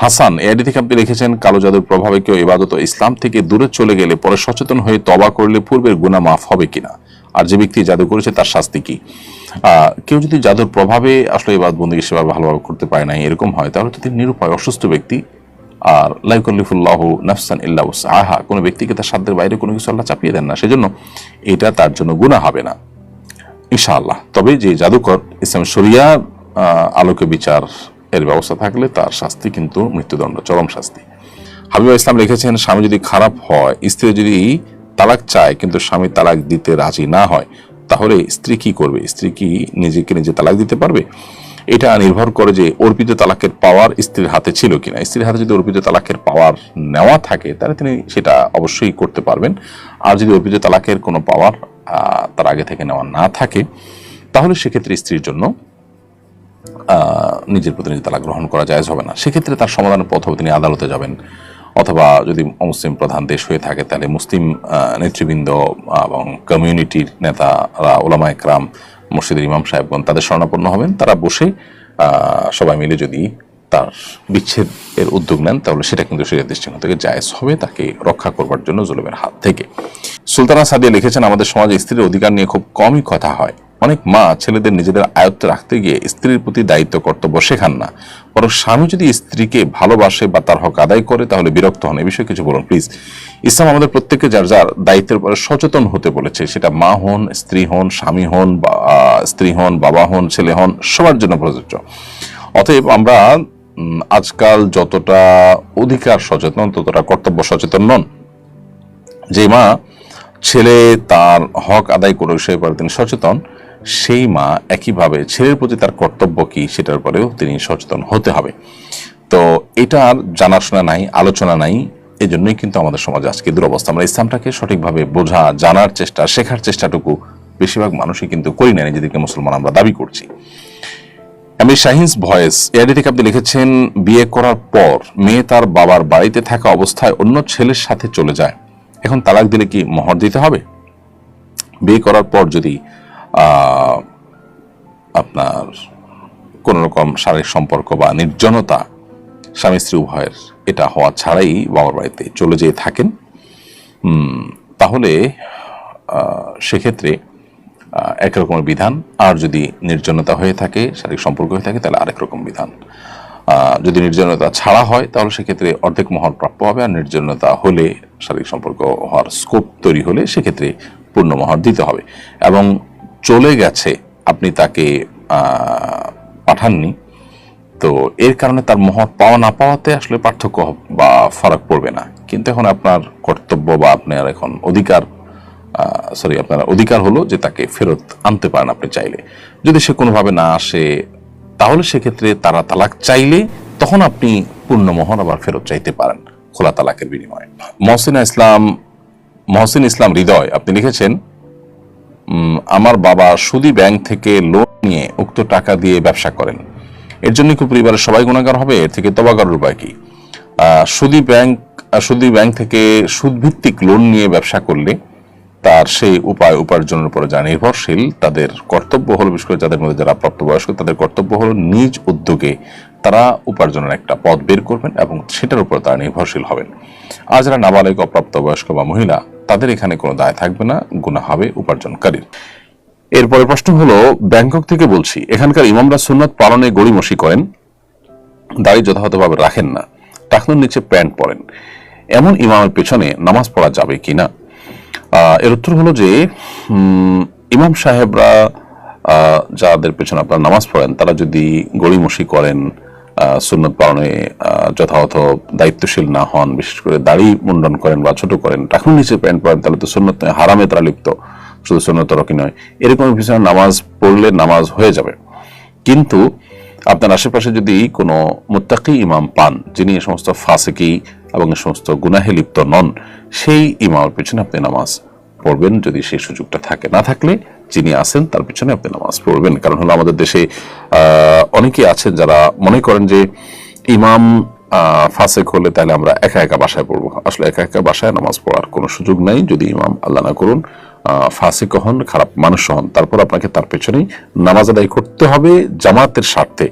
Hasan AID থেকে আপনি লিখেছেন, কালো জাদুর প্রভাবে কেউ ইবাদত ইসলাম থেকে দূরে চলে গেলে পরে সচেতন হয়ে তবা করলে পূর্বের গুণা মাফ হবে কিনা? আর যে ব্যক্তি জাদু করেছে, তার শাস্তি কি? কেউ যদি জাদুর প্রভাবে আসলে এবার বন্দী সেভাবে ভালোভাবে করতে পারে না এরকম হয়, তাহলে তো তিনি নিরুপায়, অসুস্থ ব্যক্তি। আর লাইকুল্লিফুল্লাহ নাফসান ইল্লা আহা কোনো ব্যক্তিকে তার সাধ্যের বাইরে কোনো কিছু আল্লাহ চাপিয়ে দেন না, সেজন্য এটা তার জন্য গুণা হবে না। ইনশাআল্লাহ, তবে যে জাদুকর ইসলাম শরিয়া আলোকে বিচার এর ব্যবস্থা থাকলে তার শাস্তি কিন্তু মৃত্যুদণ্ড, চরম শাস্তি। হাবিবা ইসলাম লিখেছেন, স্বামী যদি খারাপ হয়, স্ত্রী যদি তালাক চায়, কিন্তু স্বামী তালাক দিতে রাজি না হয়, তাহলে স্ত্রী কি করবে? স্ত্রী কি নিজেকে নিজে তালাক দিতে পারবে? এটা নির্ভর করে যে অর্পিত তালাকের পাওয়ার স্ত্রীর হাতে ছিল কিনা। স্ত্রীর হাতে যদি অর্পিত তালাকের পাওয়ার নেওয়া থাকে, তাহলে তিনি সেটা অবশ্যই করতে পারবেন। আর যদি অর্পিত তালাকের কোনো পাওয়ার তার আগে থেকে নেওয়া না থাকে, তাহলে সেক্ষেত্রে স্ত্রীর জন্য নিজের প্রতি নিজে তালাক গ্রহণ করা যায় হবে না। সেক্ষেত্রে তার সমাধানের পথ হবে তিনি আদালতে যাবেন। অথবা যদি অমুসলিম প্রধান দেশ হয়ে থাকে, তাহলে মুসলিম নেতৃবৃন্দ এবং কমিউনিটির নেতারা ওলামা একরাম মসজিদের ইমাম সাহেবগণ তাদের শরণাপন্ন হবেন। তারা বসে সবাই মিলে যদি তার বিচ্ছেদ এর উদ্যোগ নেন, তাহলে সেটা কিন্তু সেই দৃষ্টিকোণ থেকে জায়জ হবে, তাকে রক্ষা করবার জন্য জুলুমের হাত থেকে। সুলতানা সাদিয়া লিখেছেন, আমাদের সমাজে স্ত্রীর অধিকার নিয়ে খুব কমই কথা হয়। অনেক মা ছেলেদের নিজেদের আয়ত্তে রাখতে গিয়ে স্ত্রীর প্রতি দায়িত্ব, কর্তব্য শেখান না। বরং স্বামী যদি স্ত্রীকে ভালোবাসে বা তার হক আদায় করে, তাহলে বিরক্ত হন। এই বিষয়ে কিছু বলুন প্লিজ ইসলাম আমাদের প্রত্যেককে যার যার দায়িত্বের উপরে সচেতন হতে বলেছে, সেটা মা হন, স্ত্রী হন, স্বামী হন বা স্ত্রী হন, বাবা হন, ছেলে হন, সবার জন্য প্রযোজ্য। অতএব আমরা আজকাল যতটা অধিকার সচেতন, ততটা কর্তব্য সচেতন নন। যে মা ছেলে তার হক আদায় করে, সে ব্যাপারে তিনি সচেতন। সেই মা একইভাবে ছেলের প্রতি তার কর্তব্য কি সেটার পরেও তিনি সচেতন হতে হবে। তো এটার জানাশোনা নাই, আলোচনা নাই এই জন্যই কিন্তু আমাদের সমাজে আজকে দুরবস্থা। আমরা ইসলামটাকে সঠিকভাবে বোঝা, জানার চেষ্টা, শেখার চেষ্টাটুকু বেশিরভাগ মানুষই কিন্তু করি না নিজেদেরকে মুসলমান আমরা দাবি করছি। আমি শাহিন্স ভয়েস এআইডি থেকে আপনি লিখেছেন, বিয়ে করার পর মেয়ে তার বাবার বাড়িতে থাকা অবস্থায় অন্য ছেলের সাথে চলে যায়। এখন তালাক দিলে কি মহর দিতে হবে? বিয়ে করার পর যদি আপনার কোন রকম শারীরিক সম্পর্ক বা নির্জনতা স্বামী স্ত্রী উভয়ের এটা হওয়া ছাড়াই বাবার বাড়িতে চলে যেয়ে থাকেন। তাহলে সেক্ষেত্রে আহ, এক রকমের বিধান। আর যদি নির্জনতা হয়ে থাকে শারীরিক সম্পর্ক হয়ে থাকে তাহলে আরেক রকম বিধান। যদি নির্জনতা ছাড়া হয় তাহলে সেক্ষেত্রে অর্ধেক মোহর প্রাপ্য হবে। আর নির্জনতা হলে শারীরিক সম্পর্ক হওয়ার স্কোপ তৈরি হলে সেক্ষেত্রে পূর্ণ মহর দিতে হবে। এবং চলে গেছে, আপনি তাকে পাঠাননি, তো এর কারণে তার মোহর পাওয়া না পাওয়াতে আসলে পার্থক্য বা ফারাক পড়বে না। কিন্তু এখন আপনার কর্তব্য বা আপনার এখন অধিকার সরি আপনার অধিকার হলো যে তাকে ফেরত আনতে পারেন আপনি চাইলে। যদি সে কোনোভাবে না আসে, তাহলে সেক্ষেত্রে তারা তালাক চাইলে তখন আপনি পূর্ণ মোহর আবার ফেরত চাইতে পারেন, খোলা তালাকের বিনিময়ে। মহসিনা ইসলাম, মহসিন ইসলাম হৃদয়, আপনি লিখেছেন আমার বাবা সুদি ব্যাংক থেকে লোন নিয়ে উক্ত টাকা দিয়ে ব্যবসা করেন। এর জন্য কি পরিবারের সবাই গুণাগার হবে? এর থেকে তবাগার উপায় কি? সুদি ব্যাংক সুদি ব্যাংক থেকে সুদভিত্তিক লোন নিয়ে ব্যবসা করলে তার সেই উপায় উপার্জনের উপরে যা নির্ভরশীল, তাদের কর্তব্য হলো, বিশেষ করে যাদের মধ্যে যারা প্রাপ্তবয়স্ক, তাদের কর্তব্য হলো নিজ উদ্যোগে তারা উপার্জনের একটা পথ বের করবেন এবং সেটার উপর তারা নির্ভরশীল হবেন। আর যারা নাবালিক, অপ্রাপ্তবয়স্ক বা মহিলা, তাদের এখানে কোনো দায় থাকবে না গুণা হবে উপার্জনকারীর। এরপরে প্রশ্ন হলো, ব্যাংকক থেকে বলছি, এখানকার ইমামরা সুন্নত পালনে গড়িমসি করেন, দাড়ি যথাযথভাবে রাখেন না, টাকনুর নিচে প্যান্ট পরেন। এমন ইমামের পেছনে নামাজ পড়া যাবে কিনা? এর উত্তর হলো যে ইমাম সাহেবরা যাদের পেছনে আপনারা নামাজ পড়েন, তারা যদি গড়িমসি করেন সুন্নত পালনে যথাযথ দায়িত্বশীল না হন, বিশেষ করে দাড়ি মুন্ডন করেন বা ছোট করেন টাকুর নিচে প্যান্ট পরেন, তাহলে তো সুন্নত হারামে তারা লিপ্ত। শুধু সুন্নত রকি নয়। এরকম পিছনে নামাজ পড়লে নামাজ হয়ে যাবে। কিন্তু আপনার আশেপাশে যদি কোনো মুত্তাকি ইমাম পান, যিনি এ সমস্ত ফাসেকি এবং সমস্ত গুনাহে লিপ্ত নন সেই ইমামের পেছনে আপনি নামাজ পড়বেন। যদি সেই সুযোগটা থাকে না থাকলে যিনি আছেন তার পিছনে আপনি নামাজ পড়বেন। কারণ হলো আমাদের দেশে আহ, অনেকেই আছেন যারা মনে করেন যে ইমাম ফাসেক হলে তাহলে আমরা একা একা বাসায় পড়ব। আসলে একা একা বাসায় নামাজ পড়ার কোনো সুযোগ নাই। যদি ইমাম আল্লাহ না করুন ফাসিক হন খারাপ মানুষ হন তারপর আপনাকে তার পেছনেই নামাজ আদায় করতে হবে জামাতের স্বার্থে।